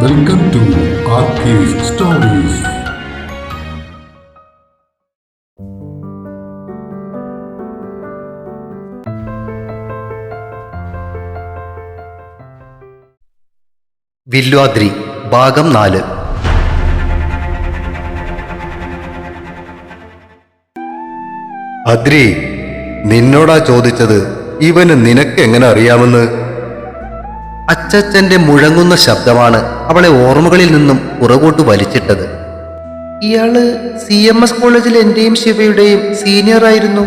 Welcome to stories Vilwadri ഭാഗം നാല്. അദ്രി നിന്നോടാ ചോദിച്ചത് ഇവന് നിനക്ക് എങ്ങനെ അറിയാമെന്ന്? അച്ചച്ചന്റെ മുഴങ്ങുന്ന ശബ്ദമാണ് അവളെ ഓർമ്മകളിൽ നിന്നും പുറകോട്ട് വലിച്ചിട്ടത്. ഇയാൾ സി എം എസ് കോളേജിൽ എന്റെയും ശിവയുടെയും സീനിയർ ആയിരുന്നു.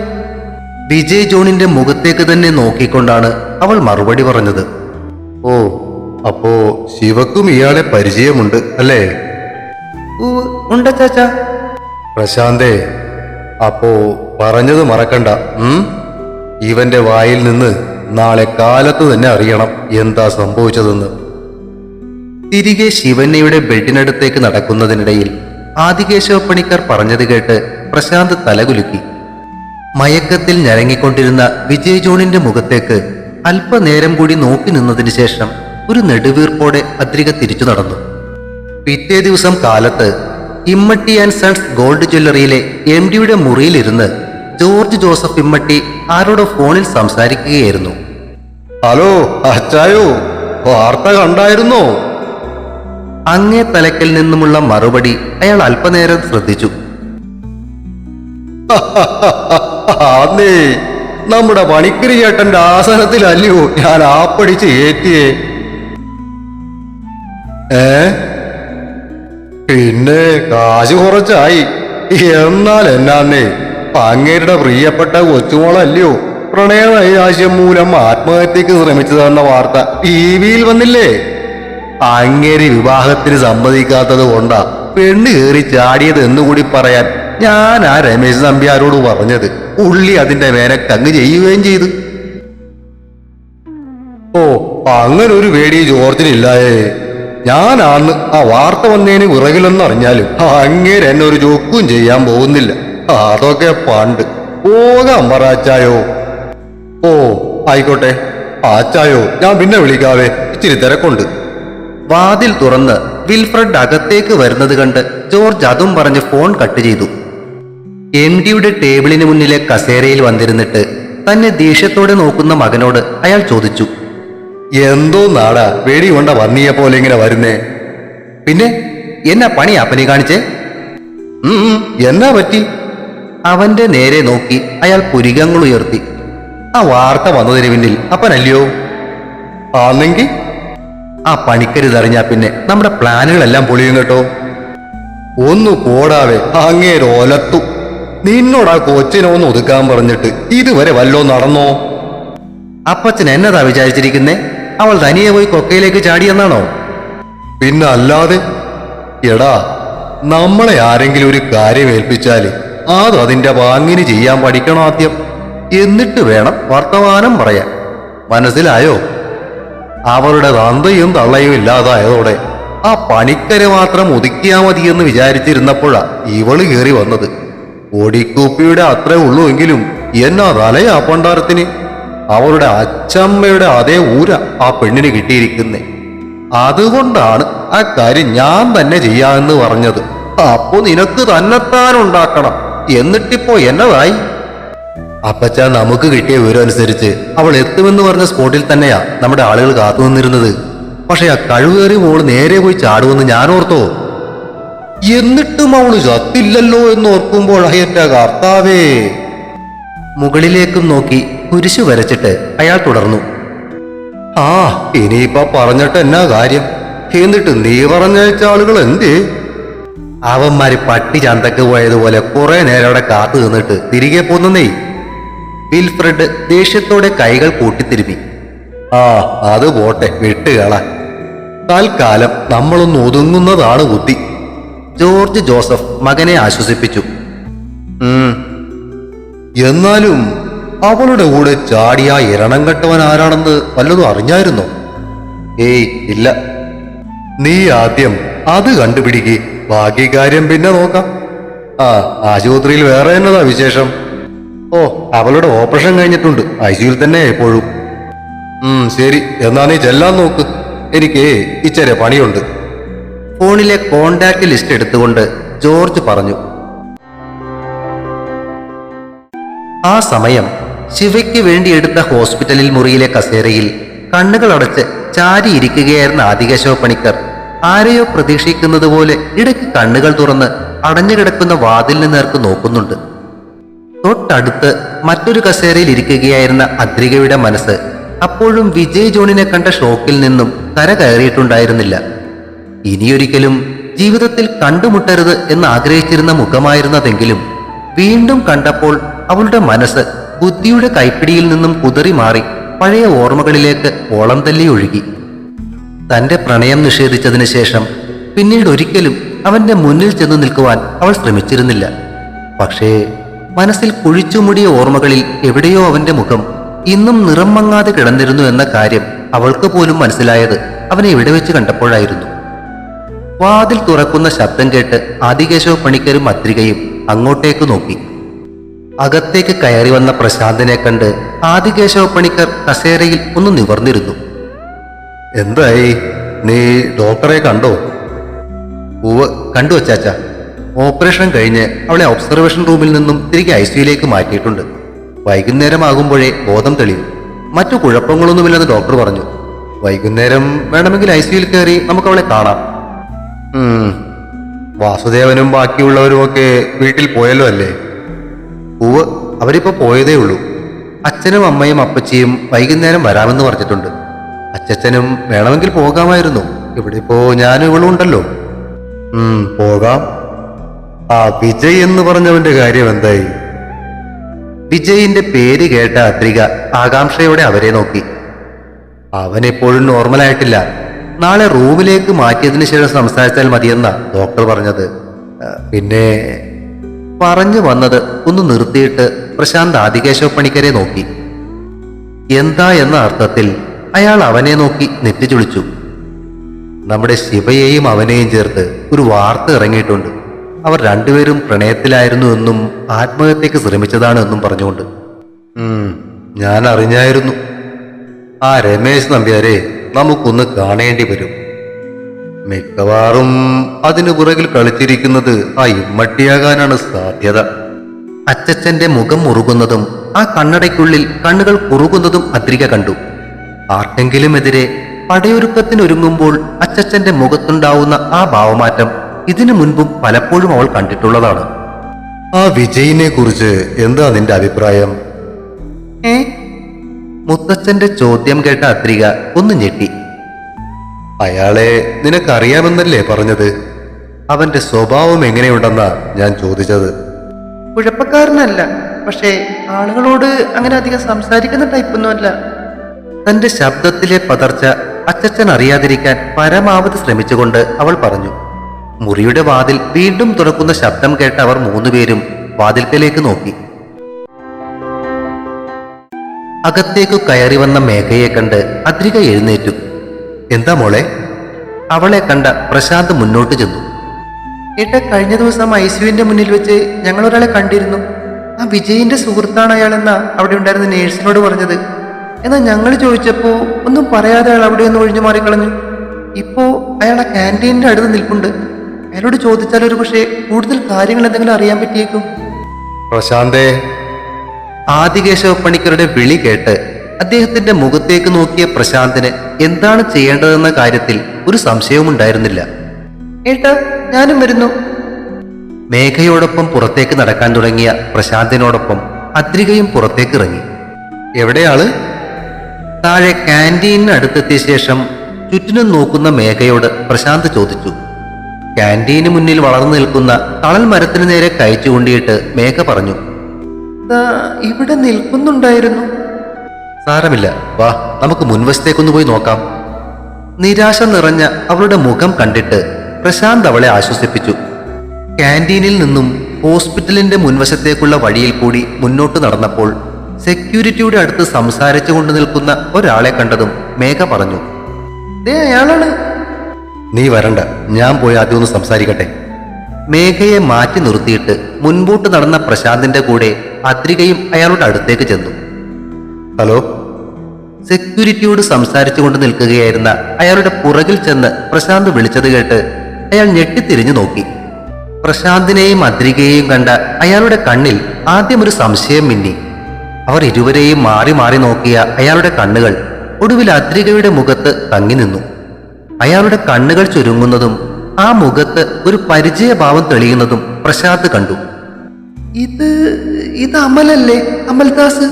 വിജയ് ജോണിന്റെ മുഖത്തേക്ക് തന്നെ നോക്കിക്കൊണ്ടാണ് അവൾ മറുപടി പറഞ്ഞത്. ഓ അപ്പോ ശിവക്കും ഇയാളെ പരിചയമുണ്ട് അല്ലേ? ഉണ്ട് ചാച്ച പ്രശാന്തേ അപ്പോ പറഞ്ഞത് മറക്കണ്ട ഉം? ഇവന്റെ വായിൽ നിന്ന് നാളെ കാലത്ത് തന്നെ അറിയണം എന്താ സംഭവിച്ചതെന്ന്. തിരികെ ശിവന്യയുടെ ബെഡിനടുത്തേക്ക് നടക്കുന്നതിനിടയിൽ ആദികേശവ പണിക്കർ പറഞ്ഞത് കേട്ട് പ്രശാന്ത് തലകുലുക്കി. മയക്കത്തിൽ ഞരങ്ങിക്കൊണ്ടിരുന്ന വിജയ് ജോണിന്റെ മുഖത്തേക്ക് അല്പനേരം കൂടി നോക്കി നിന്നതിന് ശേഷം ഒരു നെടുവീർപ്പോടെ അദ്രിക തിരിച്ചു നടന്നു. പിറ്റേ ദിവസം കാലത്ത് ഇമ്മട്ടി ആൻഡ് സൺസ് ഗോൾഡ് ജ്വല്ലറിയിലെ എം ഡിയുടെ മുറിയിലിരുന്ന് ജോർജ് ജോസഫ് ഇമ്മട്ടി ആരോടോ ഫോണിൽ സംസാരിക്കുകയായിരുന്നു. ഹലോ അച്ചായോ വാർത്ത കണ്ടായിരുന്നോ? അങ്ങേ തലക്കൽ നിന്നുമുള്ള മറുപടി അയാൾ അല്പനേരം ശ്രദ്ധിച്ചു. നമ്മുടെ പണിക്കരി ചേട്ടന്റെ ആസനത്തിലല്ലയോ ഞാൻ ആപ്പടിച്ച് ഏറ്റിയേ? ഏ? പിന്നെ കാശ് കുറച്ചായി. എന്നാൽ എന്നാന്നേ? അങ്ങേരുടെ പ്രിയപ്പെട്ട കൊച്ചുമോളല്ലയോ? പ്രണയ നൈരാശ്യം മൂലം ആത്മഹത്യക്ക് ശ്രമിച്ചതെന്ന വാർത്ത ടി വിയിൽ വന്നില്ലേ? അങ്ങേര് വിവാഹത്തിന് സമ്മതിക്കാത്തത് കൊണ്ടാ പെണ്ണ് കയറി ചാടിയത് എന്നുകൂടി പറയാൻ ഞാൻ ആ രമേശ് നമ്പ്യാരോട് പറഞ്ഞത്. ഉള്ളി അതിന്റെ മേനക്കങ്ങ് ചെയ്യുകയും ചെയ്തു. ഓ അങ്ങനെ ഒരു പേടി ജോർജിനില്ലായേ. ഞാൻ ആ വാർത്ത വന്നതിന് വിറകിലെന്നറിഞ്ഞാലും അങ്ങേരെന്നെ അങ്ങേര് ഒരു ജോക്കും ചെയ്യാൻ പോകുന്നില്ല. അതൊക്കെ പണ്ട്. പോകാം അച്ചായോ ഓ ആയിക്കോട്ടെ. ആച്ചായോ ഞാൻ പിന്നെ വിളിക്കാവേ. ഇച്ചിരി തിരക്കുണ്ട്. വാതിൽ തുറന്ന് വിൽഫ്രഡ് അകത്തേക്ക് വരുന്നത് കണ്ട് ജോർജ് അതും പറഞ്ഞ് ഫോൺ കട്ട് ചെയ്തു. എം ഡിയുടെ ടേബിളിന് മുന്നിലെ കസേരയിൽ വന്നിരുന്നിട്ട് തന്നെ ദേഷ്യത്തോടെ നോക്കുന്ന മകനോട് അയാൾ ചോദിച്ചു എന്തോ നാടാ വെടി കൊണ്ട വന്നിയെ പോലെ ഇങ്ങനെ വരുന്നേ? പിന്നെ എന്നാ പണി അപ്പനെ കാണിച്ചേ? എന്നാ പറ്റി? അവന്റെ നേരെ നോക്കി അയാൾ പുരികങ്ങൾ ഉയർത്തി. ആ വാർത്ത വന്നതിന് പിന്നിൽ അപ്പനല്ലയോ? ആന്നെങ്കിൽ ആ പണിക്കരുതറിഞ്ഞാ പിന്നെ നമ്മുടെ പ്ലാനുകളെല്ലാം പൊളിയും കേട്ടോ. ഒന്നു പോടാവേ അങ്ങേരോലത്തു നിന്നോടാ കൊച്ചിനെ ഒന്ന് ഒതുക്കാൻ പറഞ്ഞിട്ട് ഇതുവരെ വല്ലോ നടന്നോ? അപ്പച്ചൻ എന്നതാ വിചാരിച്ചിരിക്കുന്നേ? അവൾ തനിയെ പോയി കൊക്കയിലേക്ക് ചാടിയെന്നാണോ പിന്നെ അല്ലാതെ എടാ നമ്മളെ ആരെങ്കിലും ഒരു കാര്യം ഏൽപ്പിച്ചാൽ അത് അതിന്റെ വാങ്ങിന് ചെയ്യാൻ പഠിക്കണം ആദ്യം? എന്നിട്ട് വേണം വർത്തമാനം പറയാൻ. മനസ്സിലായോ? അവരുടെ തന്തയും തള്ളയും ഇല്ലാതായതോടെ ആ പണിക്കരെ മാത്രം ഒതുക്കിയാ മതിയെന്ന് വിചാരിച്ചിരുന്നപ്പോഴാ ഇവൾ കയറി വന്നത്. ഒടിക്കൂപ്പിയുടെ അത്രേ ഉള്ളൂ എങ്കിലും എന്നാ തലയാ പണ്ടാരത്തിന്? അവരുടെ അച്ചമ്മയുടെ അതേ ഊര ആ പെണ്ണിന് കിട്ടിയിരിക്കുന്നേ. അതുകൊണ്ടാണ് ആ കാര്യം ഞാൻ തന്നെ ചെയ്യാമെന്ന് പറഞ്ഞത്. അപ്പോ നിനക്ക് തന്നെത്താൻ ഉണ്ടാക്കണം. എന്നിട്ടിപ്പോ എന്നതായി? അപ്പച്ച നമുക്ക് കിട്ടിയ വിവരം അനുസരിച്ച് അവൾ എത്തുമെന്ന് പറഞ്ഞ സ്പോട്ടിൽ തന്നെയാ നമ്മുടെ ആളുകൾ കാത്തു നിന്നിരുന്നത്. പക്ഷെ ആ കഴിവേറി മോൾ നേരെ പോയി ചാടുമെന്ന് ഞാൻ ഓർത്തോ എന്നിട്ടും അവൾ ചത്തില്ലല്ലോ എന്ന് ഓർക്കുമ്പോൾ അയറ്റ കർത്താവേ. മുകളിലേക്കും നോക്കി കുരിശു വരച്ചിട്ട് അയാൾ തുടർന്നു. ആ ഇനിയിപ്പ പറഞ്ഞിട്ട് എന്നാ കാര്യം? എന്നിട്ട് നീ പറഞ്ഞയച്ച ആളുകൾ എന്തേ അവന്മാര് പട്ടി ചന്തക്ക് പോയതുപോലെ കുറെ നേരം അവിടെ കാത്തു നിന്നിട്ട് തിരികെ പോന്നേ വിൽഫ്രഡ് ദേഷ്യത്തോടെ കൈകൾ കൂട്ടിത്തിരുമി. ആ അത് പോട്ടെ വിട്ടുകള തൽക്കാലം നമ്മളൊന്ന് ഒതുങ്ങുന്നതാണ് ബുദ്ധി. ജോർജ് ജോസഫ് മകനെ ആശ്വസിപ്പിച്ചു. എന്നാലും അവളുടെ കൂടെ ചാടിയ ഇരണം കെട്ടവൻ ആരാണെന്ന് വല്ലതും അറിഞ്ഞായിരുന്നോ? ഏയ് ഇല്ല. നീ ആദ്യം അത് കണ്ടുപിടിക്ക്. ബാക്കി കാര്യം പിന്നെ നോക്കാം. ആ ആശുപത്രിയിൽ വേറെ എന്നതാ വിശേഷം? ഓ അവളുടെ ഓപ്പറേഷൻ കഴിഞ്ഞിട്ടുണ്ട്. ഐസിയുൽ തന്നെ എപ്പോഴും. ഉം ശരി. എന്നാ നീ ചെല്ലാൻ നോക്ക്. എനിക്ക് ഇച്ചരെ പണിയുണ്ട്. ഫോണിലെ കോണ്ടാക്ട് ലിസ്റ്റ് എടുത്തുകൊണ്ട് ജോർജ് പറഞ്ഞു. ആ സമയം ശിവയ്ക്ക് വേണ്ടി എടുത്ത ഹോസ്പിറ്റലിൽ മുറിയിലെ കസേരയിൽ കണ്ണുകളടച്ച് ചാരിയിരിക്കുകയായിരുന്ന ആദികേശവ പണിക്കർ. ആരെയോ പ്രതീക്ഷിക്കുന്നത് പോലെ ഇടയ്ക്ക് കണ്ണുകൾ തുറന്ന് അടഞ്ഞു കിടക്കുന്ന വാതിലിന് നേർക്ക് നോക്കുന്നുണ്ട്. തൊട്ടടുത്ത് മറ്റൊരു കസേരയിൽ ഇരിക്കുകയായിരുന്ന അദ്രികയുടെ മനസ്സ് അപ്പോഴും വിജയ് ജോണിനെ കണ്ട ഷോക്കിൽ നിന്നും കര കയറിയിട്ടുണ്ടായിരുന്നില്ല. ഇനിയൊരിക്കലും ജീവിതത്തിൽ കണ്ടുമുട്ടരുത് എന്ന് ആഗ്രഹിച്ചിരുന്ന മുഖമായിരുന്നതെങ്കിലും വീണ്ടും കണ്ടപ്പോൾ അവളുടെ മനസ്സ് ബുദ്ധിയുടെ കൈപ്പിടിയിൽ നിന്നും കുതറി മാറി പഴയ ഓർമ്മകളിലേക്ക് ഓളം തല്ലി ഒഴുകി. തന്റെ പ്രണയം നിഷേധിച്ചതിന് ശേഷം പിന്നീട് ഒരിക്കലും അവന്റെ മുന്നിൽ ചെന്ന് നിൽക്കുവാൻ അവൾ ശ്രമിച്ചിരുന്നില്ല. പക്ഷേ മനസ്സിൽ കുഴിച്ചുമുടിയ ഓർമ്മകളിൽ എവിടെയോ അവന്റെ മുഖം ഇന്നും നിറം മങ്ങാതെ കിടന്നിരുന്നു എന്ന കാര്യം അവൾക്ക് പോലും മനസ്സിലായത് അവനെ ഇവിടെ വെച്ച് കണ്ടപ്പോഴായിരുന്നു. വാതിൽ തുറക്കുന്ന ശബ്ദം കേട്ട് ആദികേശവ പണിക്കരും അത്രികയും അങ്ങോട്ടേക്ക് നോക്കി. അകത്തേക്ക് കയറി വന്ന പ്രശാന്തിനെ കണ്ട് ആദികേശവ പണിക്കർ കസേരയിൽ ഒന്ന് നിവർന്നിരുന്നു. എന്തായി? നീ ഡോക്ടറെ കണ്ടോ? ഉവ് കണ്ടു വച്ചാച്ച ഓപ്പറേഷൻ കഴിഞ്ഞ് അവളെ ഒബ്സർവേഷൻ റൂമിൽ നിന്നും തിരികെ ഐ സിയിലേക്ക് മാറ്റിയിട്ടുണ്ട്. വൈകുന്നേരമാകുമ്പോഴേ ബോധം തെളിയും. മറ്റു കുഴപ്പങ്ങളൊന്നുമില്ലെന്ന് ഡോക്ടർ പറഞ്ഞു. വൈകുന്നേരം വേണമെങ്കിൽ ഐ സിയിൽ കയറി നമുക്ക് അവളെ കാണാം. വാസുദേവനും ബാക്കിയുള്ളവരുമൊക്കെ വീട്ടിൽ പോയല്ലോ അല്ലേ? ഉവ് അവരിപ്പോ പോയതേ ഉള്ളൂ. അച്ഛനും അമ്മയും അപ്പച്ചിയും വൈകുന്നേരം വരാമെന്ന് പറഞ്ഞിട്ടുണ്ട്. അച്ഛനും വേണമെങ്കിൽ പോകാമായിരുന്നു. ഇവിടെ ഇപ്പോ ഞാനും ഇവളും ഉണ്ടല്ലോ. ഉം പോകാം. ആ വിജയ് എന്ന് പറഞ്ഞവന്റെ കാര്യം എന്തായി? വിജയിന്റെ പേര് കേട്ട അത്രിക ആകാംക്ഷയോടെ അവരെ നോക്കി. അവൻ എപ്പോഴും നോർമലായിട്ടില്ല നാളെ റൂമിലേക്ക് മാറ്റിയതിനു ശേഷം സംസാരിച്ചാൽ മതിയെന്ന ഡോക്ടർ പറഞ്ഞത്. പിന്നെ പറഞ്ഞു വന്നത് ഒന്ന് നിർത്തിയിട്ട് പ്രശാന്ത് ആദികേശവ പണിക്കരെ നോക്കി. എന്താ എന്ന അർത്ഥത്തിൽ അയാൾ അവനെ നോക്കി നെറ്റിച്ചുളിച്ചു നമ്മുടെ ശിവയെയും അവനെയും ചേർത്ത് ഒരു വാർത്ത ഇറങ്ങിയിട്ടുണ്ട്. അവർ രണ്ടുപേരും പ്രണയത്തിലായിരുന്നു എന്നും ആത്മഹത്യക്ക് ശ്രമിച്ചതാണ് എന്നും പറഞ്ഞുകൊണ്ട്. ഞാൻ അറിഞ്ഞായിരുന്നു. ആ രമേശ് നമ്പ്യാരെ നമുക്കൊന്ന് കാണേണ്ടി വരും. മിക്കവാറും അതിനു പുറകിൽ കളിച്ചിരിക്കുന്നത് ആ ഇമ്മട്ടിയാകാനാണ് സാധ്യത. അച്ചച്ചന്റെ മുഖം മുറുകുന്നതും ആ കണ്ണടയ്ക്കുള്ളിൽ കണ്ണുകൾ കുറുകുന്നതും അദ്രിക കണ്ടു. ആർക്കെങ്കിലുമെതിരെ പടയൊരുക്കത്തിനൊരുങ്ങുമ്പോൾ അച്ചച്ചന്റെ മുഖത്തുണ്ടാവുന്ന ആ ഭാവമാറ്റം ഇതിനു മുൻപും പലപ്പോഴും അവൾ കണ്ടിട്ടുള്ളതാണ്. ആ വിജയിനെ കുറിച്ച് എന്താ നിന്റെ അഭിപ്രായം? ഏ? മുത്തച്ഛന്റെ ചോദ്യം കേട്ട അത്രിക ഒന്ന് ഞെട്ടി. അയാളെ നിനക്കറിയാമെന്നല്ലേ പറഞ്ഞത്? അവന്റെ സ്വഭാവം എങ്ങനെയുണ്ടെന്നാ ഞാൻ ചോദിച്ചത്. കുഴപ്പക്കാരനല്ല. പക്ഷേ ആളുകളോട് അങ്ങനെ അധികം സംസാരിക്കുന്ന ടൈപ്പൊന്നുമല്ല തന്റെ ശബ്ദത്തിലെ പതർച്ച അച്ചച്ചൻ അറിയാതിരിക്കാൻ പരമാവധി ശ്രമിച്ചുകൊണ്ട് അവൾ പറഞ്ഞു മുറിയുടെ വാതിൽ വീണ്ടും തുറക്കുന്ന ശബ്ദം കേട്ട അവർ മൂന്നുപേരും വാതിൽക്കലേക്ക് നോക്കി. അകത്തേക്കു കയറി വന്ന മേഘയെ കണ്ട് അദ്രിക എഴുന്നേറ്റു. എന്താ മോളെ? അവളെ കണ്ട പ്രശാന്ത് മുന്നോട്ട് ചെന്നു. ഏട്ടാ കഴിഞ്ഞ ദിവസം ഐ മുന്നിൽ വെച്ച് ഞങ്ങൾ ഒരാളെ കണ്ടിരുന്നു. ആ വിജയിന്റെ സുഹൃത്താണ് അയാളെന്നാ അവിടെ ഉണ്ടായിരുന്ന നേഴ്സിനോട് പറഞ്ഞത്. എന്നാൽ ഞങ്ങൾ ചോദിച്ചപ്പോൾ ഒന്നും പറയാതെ അയാൾ അവിടെ ഒന്ന് ഒഴിഞ്ഞു മാറിക്കളഞ്ഞു ഇപ്പോ അയാൾ ആ ക്യാന്റീനിന്റെ അടുത്ത് നിൽപ്പുണ്ട്. അയാളോട് ചോദിച്ചാൽ ഒരു പക്ഷേ കൂടുതൽ കാര്യങ്ങൾ എന്തെങ്കിലും അറിയാൻ പറ്റിയേക്കും. പ്രശാന്തേ ആദികേശവ പണിക്കരുടെ വിളി കേട്ട് അദ്ദേഹത്തിന്റെ മുഖത്തേക്ക് നോക്കിയ പ്രശാന്തിന് എന്താണ് ചെയ്യേണ്ടതെന്ന കാര്യത്തിൽ ഒരു സംശയവും ഉണ്ടായിരുന്നില്ല. ഏട്ടാ ഞാനും വരുന്നു. മേഘയോടൊപ്പം പുറത്തേക്ക് നടക്കാൻ തുടങ്ങിയ പ്രശാന്തിനോടൊപ്പം അദ്രികയും പുറത്തേക്ക് ഇറങ്ങി. എവിടെയാൾ? താഴെ ക്യാന്റീനിന് അടുത്തെത്തിയ ശേഷം ചുറ്റിനും നോക്കുന്ന മേഘയോട് പ്രശാന്ത് ചോദിച്ചു. ക്യാന്റീന് മുന്നിൽ വളർന്നു നിൽക്കുന്ന തളൽ മരത്തിന് നേരെ കയച്ചു കൊണ്ടിയിട്ട് മേഘ പറഞ്ഞു ഇവിടെ നിൽക്കുന്നുണ്ടായിരുന്നു. സാരമില്ല വാ നമുക്ക് മുൻവശത്തേക്കൊന്ന് പോയി നോക്കാം. നിരാശ നിറഞ്ഞ അവളുടെ മുഖം കണ്ടിട്ട് പ്രശാന്ത് അവളെ ആശ്വസിപ്പിച്ചു. ക്യാന്റീനിൽ നിന്നും ഹോസ്പിറ്റലിന്റെ മുൻവശത്തേക്കുള്ള വഴിയിൽ കൂടി മുന്നോട്ട് നടന്നപ്പോൾ സെക്യൂരിറ്റിയുടെ അടുത്ത് സംസാരിച്ചു കൊണ്ട് നിൽക്കുന്ന ഒരാളെ കണ്ടതും മേഘ പറഞ്ഞു ദേ അയാളാണ്. നീ വരണ്ട ഞാൻ പോയി ആദ്യം ഒന്ന് സംസാരിക്കട്ടെ. മേഘയെ മാറ്റി നിർത്തിയിട്ട് മുൻപോട്ട് നടന്ന പ്രശാന്തിന്റെ കൂടെ അദ്രികയും അയാളുടെ അടുത്തേക്ക് ചെന്നു. ഹലോ? സെക്യൂരിറ്റിയോട് സംസാരിച്ചു കൊണ്ട് നിൽക്കുകയായിരുന്ന അയാളുടെ പുറകിൽ ചെന്ന് പ്രശാന്ത് വിളിച്ചത് കേട്ട് അയാൾ ഞെട്ടിത്തിരിഞ്ഞു നോക്കി. പ്രശാന്തിനെയും അദ്രികയെയും കണ്ട അയാളുടെ കണ്ണിൽ ആദ്യം ഒരു സംശയം മിന്നി. അവർ ഇരുവരെയും മാറി മാറി നോക്കിയ അയാളുടെ കണ്ണുകൾ ഒടുവിൽ അദ്രികയുടെ മുഖത്ത് തങ്ങി നിന്നു. അയാളുടെ കണ്ണുകൾ ചുരുങ്ങുന്നതും ആ മുഖത്ത് ഒരു പരിചയഭാവം തെളിയുന്നതും പ്രശാന്ത് കണ്ടു. ഇത് ഇത് അമലല്ലേ അമൽദാസ്?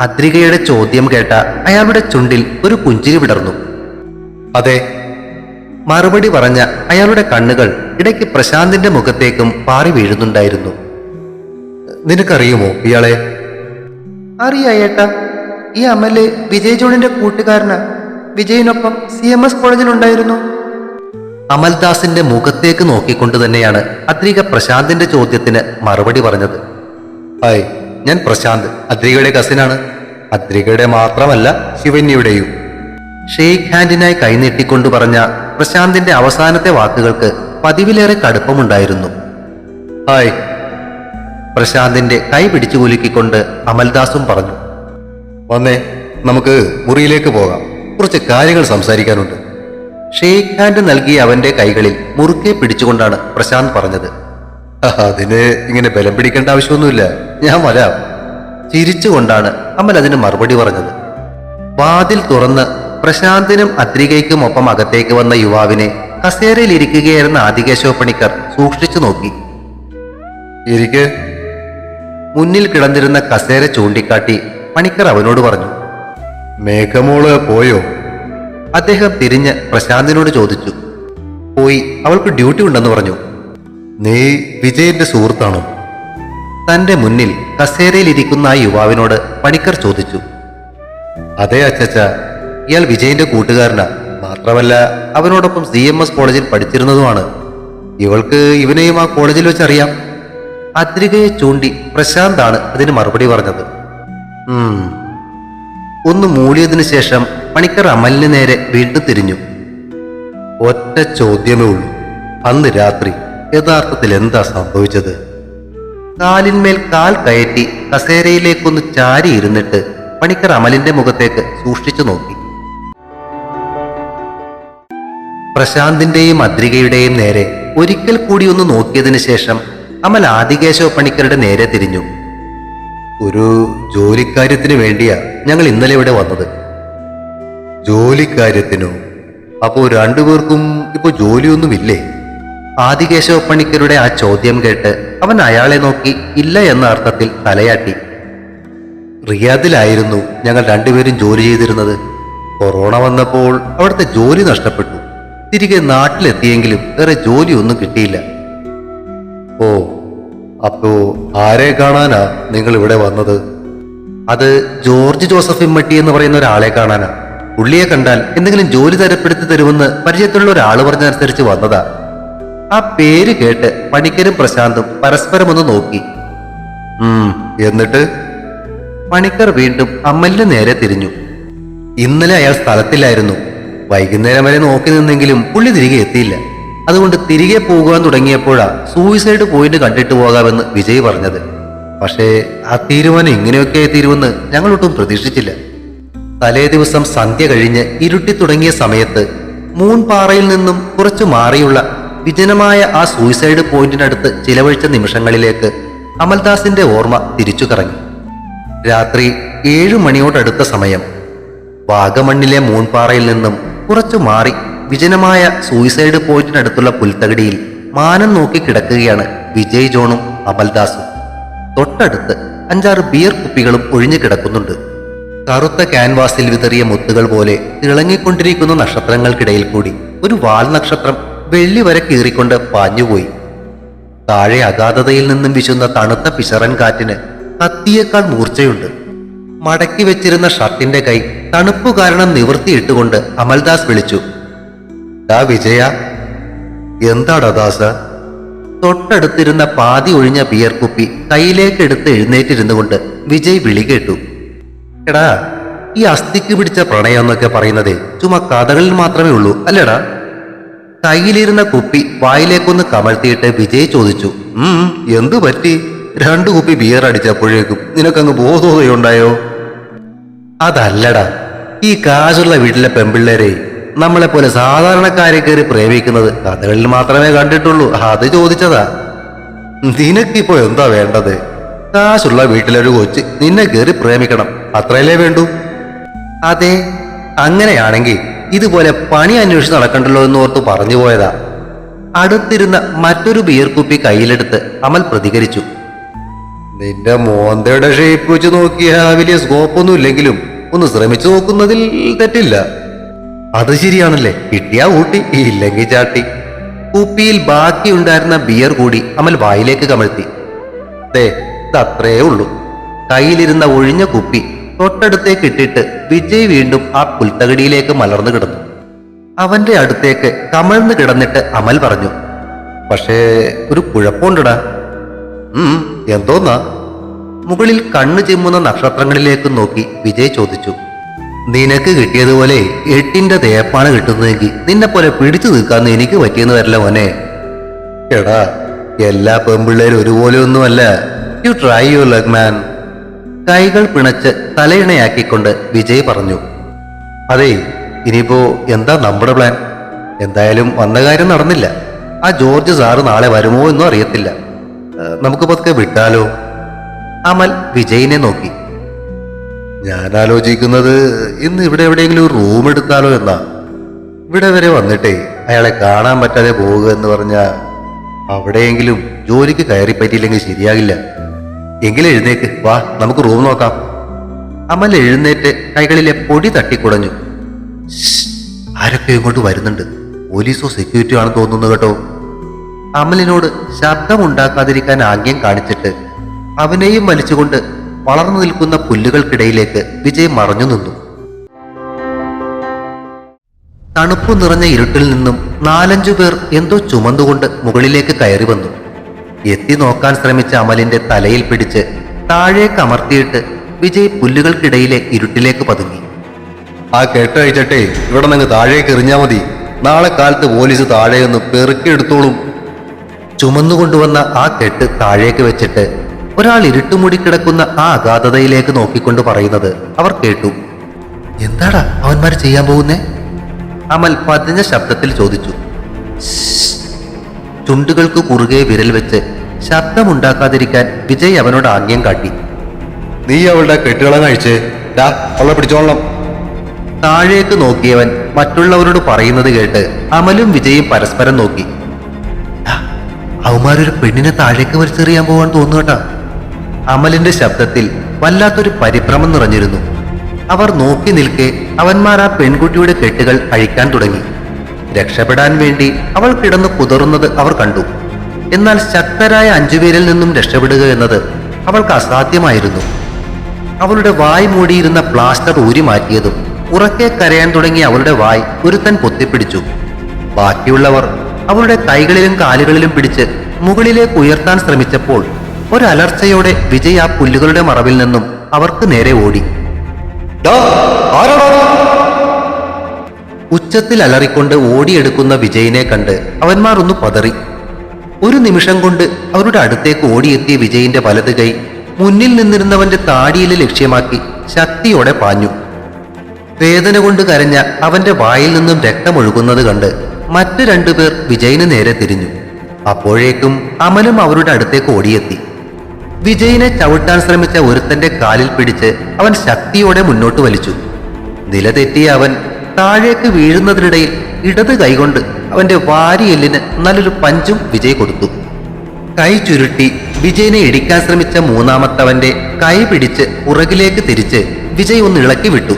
അദ്രികയുടെ ചോദ്യം കേട്ട അയാളുടെ ചുണ്ടിൽ ഒരു പുഞ്ചിരി വിടർന്നു. അതെ. മറുപടി പറഞ്ഞ അയാളുടെ കണ്ണുകൾ ഇടയ്ക്ക് പ്രശാന്തിന്റെ മുഖത്തേക്കും പാറി വീഴുന്നുണ്ടായിരുന്നു. നിനക്കറിയുമോ ഇയാളെ? അറിയായേട്ടാ ഈ അമൽ വിജയ് ജോണിന്റെ കൂട്ടുകാരന്. വിജയിനൊപ്പം സി എം എസ് കോളേജിലുണ്ടായിരുന്നു അമൽദാസിന്റെ മുഖത്തേക്ക് നോക്കിക്കൊണ്ട് തന്നെയാണ് അദ്രിക പ്രശാന്തിന്റെ ചോദ്യത്തിന് മറുപടി പറഞ്ഞത്. ഹായ് ഞാൻ പ്രശാന്ത് അദ്രികയുടെ കസിനാണ് അദ്രികയുടെ മാത്രമല്ല ശിവന്യയുടെയും. ഷെയ്ഖ് ഹാൻഡിനായി കൈനീട്ടിക്കൊണ്ട് പറഞ്ഞ പ്രശാന്തിന്റെ അവസാനത്തെ വാക്കുകൾക്ക് പതിവിലേറെ കടുപ്പമുണ്ടായിരുന്നു. ഹായ് പ്രശാന്തിന്റെ കൈ പിടിച്ചു കുലുക്കിക്കൊണ്ട് അമൽദാസും പറഞ്ഞു വന്നേ നമുക്ക് മുറിയിലേക്ക് പോകാം. കുറച്ച് കാര്യങ്ങൾ സംസാരിക്കാനുണ്ട്. ഷെയ്ഖ് ഹാൻഡ് നൽകിയ അവന്റെ കൈകളിൽ മുറുക്കെ പിടിച്ചുകൊണ്ടാണ് പ്രശാന്ത് പറഞ്ഞത്. അതിന് ഇങ്ങനെ ബലം പിടിക്കേണ്ട ആവശ്യമൊന്നുമില്ല. ഞാൻ വരാം. ചിരിച്ചുകൊണ്ടാണ് അമൽ അതിന് മറുപടി പറഞ്ഞത്. വാതിൽ തുറന്ന് പ്രശാന്തിനും അദ്രികയ്ക്കും ഒപ്പം അകത്തേക്ക് വന്ന യുവാവിനെ കസേരയിൽ ഇരിക്കുകയായിരുന്ന ആദികേശവ പണിക്കർ സൂക്ഷിച്ചു നോക്കി. ഇരിക്ക്. മുന്നിൽ കിടന്നിരുന്ന കസേര ചൂണ്ടിക്കാട്ടി പണിക്കർ അവനോട് പറഞ്ഞു മേഘമോൾ പോയോ? അദ്ദേഹം തിരിഞ്ഞ് പ്രശാന്തിനോട് ചോദിച്ചു. പോയി അവൾക്ക് ഡ്യൂട്ടി ഉണ്ടെന്ന് പറഞ്ഞു. നീ വിജയന്റെ സുഹൃത്താണോ? തന്റെ മുന്നിൽ കസേരയിൽ ഇരിക്കുന്ന ആ യുവാവിനോട് പണിക്കർ ചോദിച്ചു. അതെ അച്ചച്ച. ഇയാൾ വിജയന്റെ കൂട്ടുകാരനാ. മാത്രമല്ല അവനോടൊപ്പം സി എം എസ് കോളേജിൽ പഠിച്ചിരുന്നതുമാണ്. ഇവൾക്ക് ഇവനെയും ആ കോളേജിൽ വെച്ചറിയാം. അദ്രികയെ ചൂണ്ടി പ്രശാന്താണ് അതിന് മറുപടി പറഞ്ഞത്. ഒന്ന് മൂളിയതിനു ശേഷം പണിക്കർ അമലിന് നേരെ വീണ്ടും തിരിഞ്ഞു. ഒറ്റ ചോദ്യമേ ഉള്ളൂ. അന്ന് രാത്രി യഥാർത്ഥത്തിൽ എന്താ സംഭവിച്ചത്? കാലിന്മേൽ കാൽ കയറ്റി കസേരയിലേക്കൊന്ന് ചാരി ഇരുന്നിട്ട് പണിക്കർ അമലിന്റെ മുഖത്തേക്ക് സൂക്ഷിച്ചു നോക്കി. പ്രശാന്തിന്റെയും അദ്രികയുടെയും നേരെ ഒരിക്കൽ കൂടി ഒന്ന് നോക്കിയതിനു ശേഷം അമൽ ആദികേശവ പണിക്കരുടെ നേരെ തിരിഞ്ഞു. ഒരു ജോലിക്കാര്യത്തിന് വേണ്ടിയാ ഞങ്ങൾ ഇന്നലെ ഇവിടെ വന്നത്. ജോലിക്കാര്യത്തിനോ? അപ്പോ രണ്ടുപേർക്കും ഇപ്പോ ജോലിയൊന്നുമില്ലേ? ആദികേശവ പണിക്കരുടെ ആ ചോദ്യം കേട്ട് അവൻ അയാളെ നോക്കി ഇല്ല എന്ന അർത്ഥത്തിൽ തലയാട്ടി. റിയാദിലായിരുന്നു ഞങ്ങൾ രണ്ടുപേരും ജോലി ചെയ്തിരുന്നത്. കൊറോണ വന്നപ്പോൾ അവിടുത്തെ ജോലി നഷ്ടപ്പെട്ടു. തിരികെ നാട്ടിലെത്തിയെങ്കിലും വേറെ ജോലിയൊന്നും കിട്ടിയില്ല. ഓ അപ്പോ ആരെ കാണാനാ നിങ്ങൾ ഇവിടെ വന്നത്? അത് ജോർജ് ജോസഫ് ഇമ്മട്ടി എന്ന് പറയുന്ന ഒരാളെ കാണാനാ. പുള്ളിയെ കണ്ടാൽ എന്തെങ്കിലും ജോലി തരപ്പെടുത്തി തരുമെന്ന് പരിചയത്തിലുള്ള ഒരാൾ പറഞ്ഞനുസരിച്ച് വന്നതാ. ആ പേര് കേട്ട് പണിക്കരും പ്രശാന്തും പരസ്പരം ഒന്ന് നോക്കി. എന്നിട്ട്? പണിക്കർ വീണ്ടും അമ്മലിന് നേരെ തിരിഞ്ഞു. ഇന്നലെ അയാൾ സ്ഥലത്തില്ലായിരുന്നു. വൈകുന്നേരം വരെ നോക്കി നിന്നെങ്കിലും പുള്ളി തിരികെ എത്തിയില്ല. അതുകൊണ്ട് തിരികെ പോകുവാൻ തുടങ്ങിയപ്പോഴാ സൂയിസൈഡ് പോയിന്റ് കണ്ടിട്ട് പോകാമെന്ന് വിജയ് പറഞ്ഞത്. പക്ഷേ ആ തീരുമാനം ഇങ്ങനെയൊക്കെ തീരുമെന്ന് ഞങ്ങളൊട്ടും പ്രതീക്ഷിച്ചില്ല. തലേ ദിവസം സന്ധ്യ കഴിഞ്ഞ് ഇരുട്ടി തുടങ്ങിയ സമയത്ത് മൂൺപാറയിൽ നിന്നും കുറച്ചു മാറിയുള്ള വിജനമായ ആ സൂയിസൈഡ് പോയിന്റിനടുത്ത് ചിലവഴിച്ച നിമിഷങ്ങളിലേക്ക് അമൽദാസിന്റെ ഓർമ്മ തിരിച്ചു കറങ്ങി രാത്രി ഏഴു മണിയോടടുത്ത സമയം. വാഗമണ്ണിലെ മൂൺപാറയിൽ നിന്നും കുറച്ചു മാറി വിജനമായ സൂയിസൈഡ് പോയിന്റിനടുത്തുള്ള പുൽത്തകടിയിൽ മാനം നോക്കി കിടക്കുകയാണ് വിജയ് ജോണും അമൽദാസും. തൊട്ടടുത്ത് അഞ്ചാറ് ബിയർ കുപ്പികളും ഒഴിഞ്ഞു കിടക്കുന്നുണ്ട്. കറുത്ത ക്യാൻവാസിൽ വിതറിയ മുത്തുകൾ പോലെ തിളങ്ങിക്കൊണ്ടിരിക്കുന്ന നക്ഷത്രങ്ങൾക്കിടയിൽ കൂടി ഒരു വാൽ നക്ഷത്രം വെള്ളി വരെ കീറിക്കൊണ്ട് പാഞ്ഞുപോയി. താഴെ അഗാധതയിൽ നിന്നും വിശുന്ന തണുത്ത പിശറൻ കാറ്റിന് കത്തിയേക്കാൾ മൂർച്ചയുണ്ട്. മടക്കി വെച്ചിരുന്ന ഷർട്ടിന്റെ കൈ തണുപ്പ് കാരണം നിവർത്തിയിട്ടുകൊണ്ട് അമൽദാസ് വിളിച്ചു ഡാ വിജയ. എന്താടാ ദാസ? തൊട്ടടുത്തിരുന്ന പാതി ഒഴിഞ്ഞ ബിയർ കുപ്പി കയ്യിലേക്ക് എടുത്ത് എഴുന്നേറ്റിരുന്നു കൊണ്ട് വിജയ് വിളി കേട്ടു. എടാ ഈ അസ്ഥിക്ക് പിടിച്ച പ്രണയം എന്നൊക്കെ പറയുന്നത് ചുമ കഥകളിൽ മാത്രമേ ഉള്ളൂ അല്ലടാ? കയ്യിലിരുന്ന കുപ്പി വായിലേക്കൊന്ന് കമഴ്ത്തിയിട്ട് വിജയ് ചോദിച്ചു ഉം എന്തു പറ്റി? രണ്ടു കുപ്പി ബിയർ അടിച്ചപ്പോഴേക്കും നിനക്കങ്ങ് ബോധോദയുണ്ടായോ അതല്ലടാ ഈ കാശുള്ള വീട്ടിലെ പെമ്പിള്ളേരെ നമ്മളെപ്പോലെ സാധാരണക്കാരെ കയറി പ്രേമിക്കുന്നത് കഥകളിൽ മാത്രമേ കണ്ടിട്ടുള്ളൂ. അത് ചോദിച്ചതാ. നിനക്കിപ്പോ എന്താ വേണ്ടത്? കാശുള്ള വീട്ടിലൊരു കൊച്ച് നിന്നെ കയറി പ്രേമിക്കണം. അത്രയല്ലേ വേണ്ടൂ? അതെ. അങ്ങനെയാണെങ്കിൽ ഇതുപോലെ പണി അന്വേഷിച്ച് നടക്കണ്ടല്ലോ എന്ന് ഓർത്ത് പറഞ്ഞു പോയതാ. അടുത്തിരുന്ന മറ്റൊരു ബിയർ കുപ്പി കയ്യിലെടുത്ത് അമൽ പ്രതികരിച്ചു. നിന്റെ മോന്തയുടെ ഷേപ്പ് വെച്ച് നോക്കിയാ വലിയ സ്കോപ്പൊന്നും ഇല്ലെങ്കിലും ഒന്ന് ശ്രമിച്ചു നോക്കുന്നതിൽ തെറ്റില്ല. അത് ശരിയാണല്ലേ? കിട്ടിയാ ഊട്ടി ഇല്ലെങ്കിൽ ചാട്ടി. കുപ്പിയിൽ ബാക്കിയുണ്ടായിരുന്ന ബിയർ കൂടി അമൽ വായിലേക്ക് കമഴ്ത്തി. ദേ ഇതത്രേ ഉള്ളൂ. കയ്യിലിരുന്ന ഒഴിഞ്ഞ കുപ്പി തൊട്ടടുത്തേക്ക് ഇട്ടിട്ട് വിജയ് വീണ്ടും ആ പുൽത്തകടിയിലേക്ക് മലർന്നു കിടന്നു. അവന്റെ അടുത്തേക്ക് കമഴ്ന്നു കിടന്നിട്ട് അമൽ പറഞ്ഞു പക്ഷേ ഒരു കുഴപ്പമുണ്ടടാ. ഉം എന്തോന്നാ? മുകളിൽ കണ്ണു ചിമ്മുന്ന നക്ഷത്രങ്ങളിലേക്ക് നോക്കി വിജയ് ചോദിച്ചു നിനക്ക് കിട്ടിയതുപോലെ എട്ടിന്റെ തേപ്പാണ് കിട്ടുന്നതെങ്കിൽ നിന്നെ പോലെ പിടിച്ചു നിൽക്കാന്ന് എനിക്ക് പറ്റിയെന്ന് വരില്ല മോനെ. എടാ എല്ലാ പെമ്പിള്ളേരും ഒരുപോലെ ഒന്നുമല്ല. You try your luck man കൈകൾ പിണച്ച് തലയിണയാക്കിക്കൊണ്ട് വിജയ് പറഞ്ഞു. അതെ ഇനിയിപ്പോ എന്താ നമ്മുടെ പ്ലാൻ എന്തായാലും വന്ന കാര്യം നടന്നില്ല. ആ ജോർജ് സാറ് നാളെ വരുമോ എന്നും അറിയത്തില്ല. നമുക്ക് പതുക്കെ വിട്ടാലോ? അമൽ വിജയിനെ നോക്കി. ഞാൻ ആലോചിക്കുന്നത് ഇന്ന് ഇവിടെ എവിടെയെങ്കിലും ഒരു റൂം എടുത്താലോ എന്നാ. ഇവിടെ വരെ വന്നിട്ടേ അയാളെ കാണാൻ പറ്റാതെ പോവുക എന്ന് പറഞ്ഞാ അവിടെയെങ്കിലും ജോലിക്ക് കയറി പറ്റിയില്ലെങ്കിൽ ശരിയാകില്ല. എങ്കിലും എഴുന്നേക്ക്. വാ നമുക്ക് റൂം നോക്കാം. അമൽ എഴുന്നേറ്റ് കൈകളിലെ പൊടി തട്ടിക്കുടഞ്ഞു. ആരൊക്കെ ഇങ്ങോട്ട് വരുന്നുണ്ട്? പോലീസോ സെക്യൂരിറ്റിയോ ആണെന്ന് തോന്നുന്നു കേട്ടോ. അമലിനോട് ശബ്ദമുണ്ടാക്കാതിരിക്കാൻ ആംഗ്യം കാണിച്ചിട്ട് അവനെയും വലിച്ചുകൊണ്ട് വളർന്നു നിൽക്കുന്ന പുല്ലുകൾക്കിടയിലേക്ക് വിജയ് മറഞ്ഞു നിന്നു. തണുപ്പ് നിറഞ്ഞ ഇരുട്ടിൽ നിന്നും നാലഞ്ചു പേർ എന്തോ ചുമന്നുകൊണ്ട് മുകളിലേക്ക് കയറി വന്നു. എത്തി നോക്കാൻ ശ്രമിച്ച അമലിന്റെ തലയിൽ പിടിച്ച് താഴേക്ക് അമർത്തിയിട്ട് വിജയ് പുല്ലുകൾക്കിടയിലെ ഇരുട്ടിലേക്ക് പതുങ്ങി. ആ കെട്ടഴിച്ചട്ടെ ഇവിടെ നിങ്ങൾ താഴേക്ക് എറിഞ്ഞാ മതി. നാളെ കാലത്ത് പോലീസ് താഴെയൊന്ന് പെറുക്കിയെടുത്തോളും. ചുമന്നുകൊണ്ടുവന്ന ആ കെട്ട് താഴേക്ക് വെച്ചിട്ട് ഒരാൾ ഇരുട്ടുമുടി കിടക്കുന്ന ആ അഗാധതയിലേക്ക് നോക്കിക്കൊണ്ട് പറയുന്നത് അവർ കേട്ടു. എന്താടാ അവന്മാർ ചെയ്യാൻ പോകുന്നേ? അമൽ പതിഞ്ഞ ശബ്ദത്തിൽ ചോദിച്ചു. ചുണ്ടുകൾക്ക് കുറുകെ വിരൽ വെച്ച് ശബ്ദമുണ്ടാക്കാതിരിക്കാൻ വിജയ് അവനോട് ആംഗ്യം കാട്ടി. നീ അവളുടെ കെട്ടുകളെ കഴിച്ച് ഡാ അവളെ പിടിച്ചോളണം. താഴേക്ക് നോക്കിയവൻ മറ്റുള്ളവരോട് പറയുന്നത് കേട്ട് അമലും വിജയും പരസ്പരം നോക്കി. "ആ, അവന്മാരൊരു പെണ്ണിനെ താഴേക്ക് വലിച്ചെറിയാൻ പോകാൻ തോന്നുകട്ടാ അമലിന്റെ ശബ്ദത്തിൽ വല്ലാത്തൊരു പരിഭ്രമം നിറഞ്ഞിരുന്നു. അവർ നോക്കി നിൽക്കെ അവന്മാർ ആ പെൺകുട്ടിയുടെ കെട്ടുകൾ അഴിക്കാൻ തുടങ്ങി. രക്ഷപ്പെടാൻ വേണ്ടി അവൾ കിടന്നു കുതറുന്നത് അവർ കണ്ടു. എന്നാൽ ശക്തരായ അഞ്ചുപേരിൽ നിന്നും രക്ഷപ്പെടുക എന്നത് അവൾക്ക് അസാധ്യമായിരുന്നു. അവളുടെ വായ് മൂടിയിരുന്ന പ്ലാസ്റ്റർ ഊരി മാറ്റിയതും ഉറക്കെ കരയാൻ തുടങ്ങിയ അവളുടെ വായ് ഒരുത്തൻ പൊത്തിപ്പിടിച്ചു. ബാക്കിയുള്ളവർ അവളുടെ കൈകളിലും കാലുകളിലും പിടിച്ച് മുകളിലേക്ക് ഉയർത്താൻ ശ്രമിച്ചപ്പോൾ ഒരലർച്ചയോടെ വിജയ് ആ പുല്ലുകളുടെ മറവിൽ നിന്നും അവർക്ക് നേരെ ഓടി. ഉച്ചത്തിൽ അലറിക്കൊണ്ട് ഓടിയെടുക്കുന്ന വിജയിനെ കണ്ട് അവന്മാർ ഒന്ന് പതറി. ഒരു നിമിഷം കൊണ്ട് അവരുടെ അടുത്തേക്ക് ഓടിയെത്തിയ വിജയിന്റെ വലത് കൈ മുന്നിൽ നിന്നിരുന്നവന്റെ താടിയിൽ ലക്ഷ്യമാക്കി ശക്തിയോടെ പാഞ്ഞു. വേദന കൊണ്ട് കരഞ്ഞ അവന്റെ വായിൽ നിന്നും രക്തമൊഴുകുന്നത് കണ്ട് മറ്റു രണ്ടുപേർ വിജയിന് നേരെ തിരിഞ്ഞു. അപ്പോഴേക്കും അമലും അവരുടെ അടുത്തേക്ക് ഓടിയെത്തി. വിജയിനെ ചവിട്ടാൻ ശ്രമിച്ച ഒരുത്തന്റെ കാലിൽ പിടിച്ച് അവൻ ശക്തിയോടെ മുന്നോട്ട് വലിച്ചു. നിലതെറ്റിയ അവൻ താഴേക്ക് വീഴുന്നതിനിടയിൽ ഇടത് കൈകൊണ്ട് അവന്റെ വാരിയെല്ലിന് നല്ലൊരു പഞ്ചും വിജയ് കൊടുത്തു. കൈ ചുരുട്ടി വിജയിനെ ഇടിക്കാൻ ശ്രമിച്ച മൂന്നാമത്തവന്റെ കൈ പിടിച്ച് പുറകിലേക്ക് തിരിച്ച് വിജയ് ഒന്ന് ഇളക്കി വിട്ടു.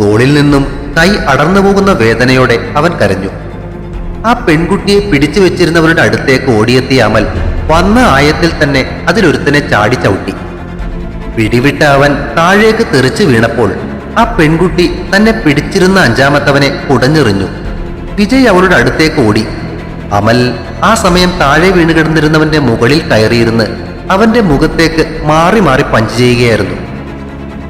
തോളിൽ നിന്നും കൈ അടർന്നു പോകുന്ന വേദനയോടെ അവൻ കരഞ്ഞു. ആ പെൺകുട്ടിയെ പിടിച്ചു വെച്ചിരുന്നവരുടെ അടുത്തേക്ക് ഓടിയെത്തിയ അമൽ വന്ന ആയത്തിൽ തന്നെ അതിലൊരുത്തനെ ചാടി ചവിട്ടി. പിടിവിട്ട അവൻ താഴേക്ക് തെറിച്ചു വീണപ്പോൾ ആ പെൺകുട്ടി തന്നെ പിടിച്ചിരുന്ന അഞ്ചാമത്തവനെ കുടഞ്ഞെറിഞ്ഞു. വിജയ് അവളുടെ അടുത്തേക്ക് ഓടി. അമൽ ആ സമയം താഴെ വീണ് കിടന്നിരുന്നവന്റെ മുകളിൽ കയറിയിരുന്ന് അവന്റെ മുഖത്തേക്ക് മാറി മാറി പഞ്ച് ചെയ്യുകയായിരുന്നു.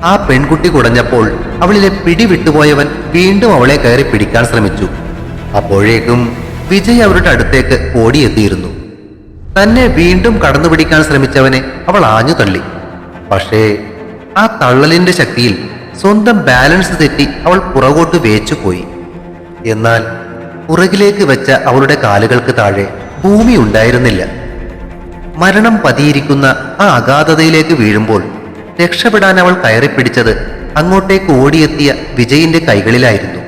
ആ പെൺകുട്ടി കുടഞ്ഞപ്പോൾ അവളിലെ പിടി വിട്ടുപോയവൻ വീണ്ടും അവളെ കയറി പിടിക്കാൻ ശ്രമിച്ചു. അപ്പോഴേക്കും വിജയ് അവരുടെ അടുത്തേക്ക് ഓടിയെത്തിയിരുന്നു. തന്നെ വീണ്ടും കടന്നു പിടിക്കാൻ ശ്രമിച്ചവനെ അവൾ ആഞ്ഞു തള്ളി. പക്ഷേ ആ തള്ളലിന്റെ ശക്തിയിൽ സ്വന്തം ബാലൻസ് തെറ്റി അവൾ പുറകോട്ട് വേച്ചുപോയി. എന്നാൽ പുറകിലേക്ക് വെച്ച അവളുടെ കാലുകൾക്ക് താഴെ ഭൂമി ഉണ്ടായിരുന്നില്ല. മരണം പതിയിരിക്കുന്ന ആ അഗാധതയിലേക്ക് വീഴുമ്പോൾ രക്ഷപ്പെടാൻ അവൾ കയറിപ്പിടിച്ചത് അങ്ങോട്ടേക്ക് ഓടിയെത്തിയ വിജയിന്റെ കൈകളിലായിരുന്നു.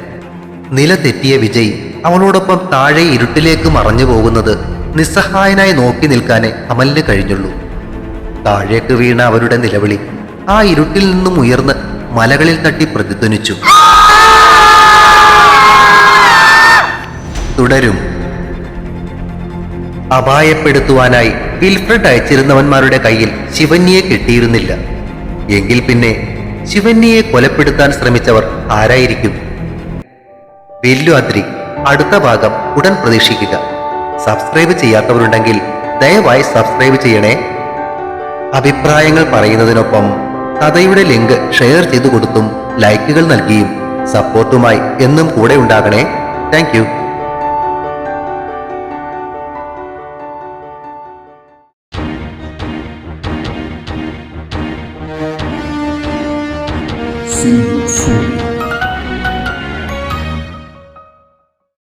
നില തെറ്റിയ വിജയ് അവളോടൊപ്പം താഴെ ഇരുട്ടിലേക്ക് മറഞ്ഞു പോകുന്നത് നിസ്സഹായനായി നോക്കി നിൽക്കാനേ അമലിന് കഴിഞ്ഞുള്ളൂ. താഴേക്ക് വീണ അവരുടെ നിലവിളി ആ ഇരുട്ടിൽ നിന്നും ഉയർന്ന് മലകളിൽ തട്ടി പ്രതിധ്വനിച്ചു. തുടരും. അപായപ്പെടുത്തുവാനായി വിൽഫ്രഡ് അയച്ചിരുന്നവന്മാരുടെ കയ്യിൽ ശിവന്യെ കിട്ടിയിരുന്നില്ല. എങ്കിൽ പിന്നെ ശിവന്യെ കൊലപ്പെടുത്താൻ ശ്രമിച്ചവർ ആരായിരിക്കും? വെല്ലു അദ്രി അടുത്ത ഭാഗം ഉടൻ പ്രതീക്ഷിക്കുക. സബ്സ്ക്രൈബ് ചെയ്യാത്തവരുണ്ടെങ്കിൽ ദയവായി സബ്സ്ക്രൈബ് ചെയ്യണേ. അഭിപ്രായങ്ങൾ പറയുന്നതിനൊപ്പം കഥയുടെ ലിങ്ക് ഷെയർ ചെയ്തു കൊടുത്തും ലൈക്കുകൾ നൽകിയും സപ്പോർട്ടുമായി എന്നും കൂടെ ഉണ്ടാകണേ. താങ്ക്